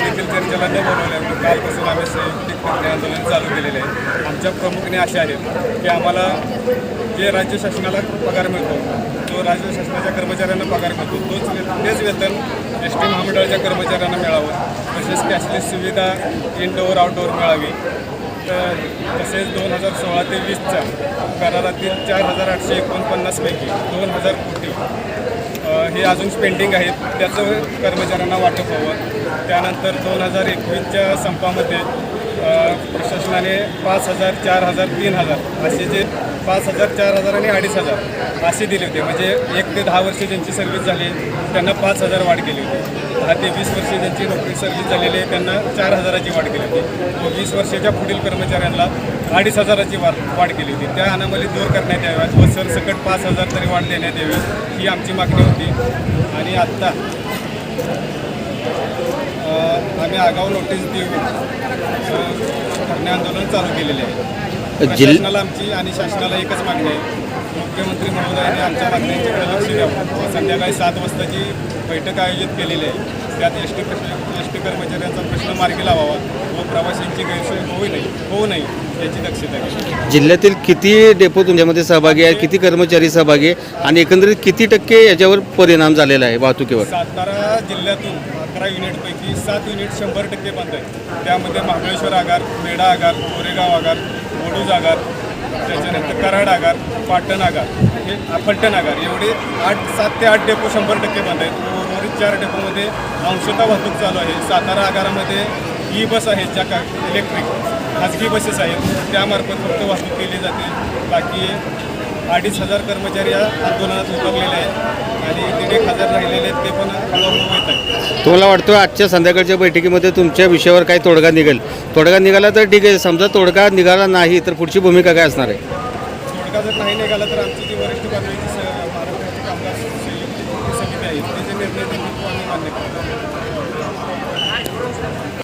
देखील चर्चेला न बोलवल्यामुळे कालपासून आम्ही संयुक्त करणे आंदोलन चालू केलेले आहे. आमच्या प्रमुखने असे आहेत की आम्हाला जे राज्य शासनाला पगार मिळतो जो राज्य शासनाच्या कर्मचाऱ्यांना पगार मिळतो तोच तेच वेतन एस टी महामंडळाच्या कर्मचाऱ्यांना मिळावं. तसेच कॅशलेस सुविधा इनडोअर आउटडोअर मिळावी. तर तसेच दोन हजार सोळा ते वीसच्या करारातील चार हजार आठशे एकोणपन्नासपैकी दोन हजार कोटी हे अजून पेंडिंग आहेत. त्याचं कर्मचाऱ्यांना वाटप हवं. त्यानंतर दोन हजार एकवीसच्या संपामध्ये प्रशासनाने पाच हजार चार हजार तीन हजार असे जे पाच हजार चार हजार आणि अडीच हजार असे दिले होते. म्हणजे एक ते दहा वर्षे ज्यांची सर्व्हिस झाली त्यांना पाच हजार वाढ केली होती. दहा ते वीस वर्षे ज्यांची नोकरी सर्व्हिस झालेली आहे त्यांना चार हजाराची वाढ केली होती. व वीस वर्षाच्या पुढील कर्मचाऱ्यांना अडीच हजाराची वाढ वाढ केली होती. त्या अनामली दूर करण्यात याव्यात व सरसकट पाच हजार तरी वाढ देण्यात यावी ही आमची मागणी होती. आणि आत्ता आम्ही आगाऊ नोटीस देऊन धरणे आंदोलन चालू केलेले आहे. प्रशासनाला आमची आणि शासनाला एकच मागणी आहे. मुख्यमंत्री महोदयांनी आमच्या मागण्यांच्याकडे लक्ष द्यावं. संध्याकाळी सात वाजताची बैठक आयोजित केलेली आहे. त्यात एस टी प्रश्न एस टी कर्मचाऱ्यांचा प्रश्न मार्गी लावावा व प्रवाशांची गैरसोय होऊ नये होऊ नये याची दक्षता घ्यावी जिल्ह्यातील किती डेपो तुमच्यामध्ये सहभागी आहे किती कर्मचारी सहभागी आहे आणि एकंदरीत किती टक्के याच्यावर परिणाम झालेला आहे वाहतुकीवर? सातारा जिल्ह्यातून अकरा युनिटपैकी सात युनिट शंभर टक्के बंद आहेत. त्यामध्ये महाबळेश्वर आगार मेढा आगार कोरेगाव आगार वडूज आगार त्याच्यानंतर कराड आगार पाटण आगार हे फलटण आगार एवढे आठ सात ते आठ डेपो शंभर टक्के बंद आहेत. चार डेपोमध्ये अंशतः वाहतूक चालू आहे. सातारा आगारामध्ये ई बस आहेत ज्या का इलेक्ट्रिक खाजगी बसेस आहेत. त्यामार्फत फक्त वाहतूक केली जाते. बाकी अडीच हजार कर्मचारी या आंदोलनात उतरलेले आहेत आणि दीड एक हजार राहिलेले आहेत ते पण हळूहळू येत आहेत. तुम्हाला वाटतं आजच्या संध्याकाळच्या बैठकीमध्ये तुमच्या विषयावर काही तोडगा निघेल? तोडगा निघाला तर ठीक आहे. समजा तोडगा निघाला नाही तर पुढची भूमिका काय असणार आहे? तोडगा जर नाही निघाला तर आमची जी वरिष्ठ पातळीची महाराष्ट्राची कामगार समिती आहे Thank you.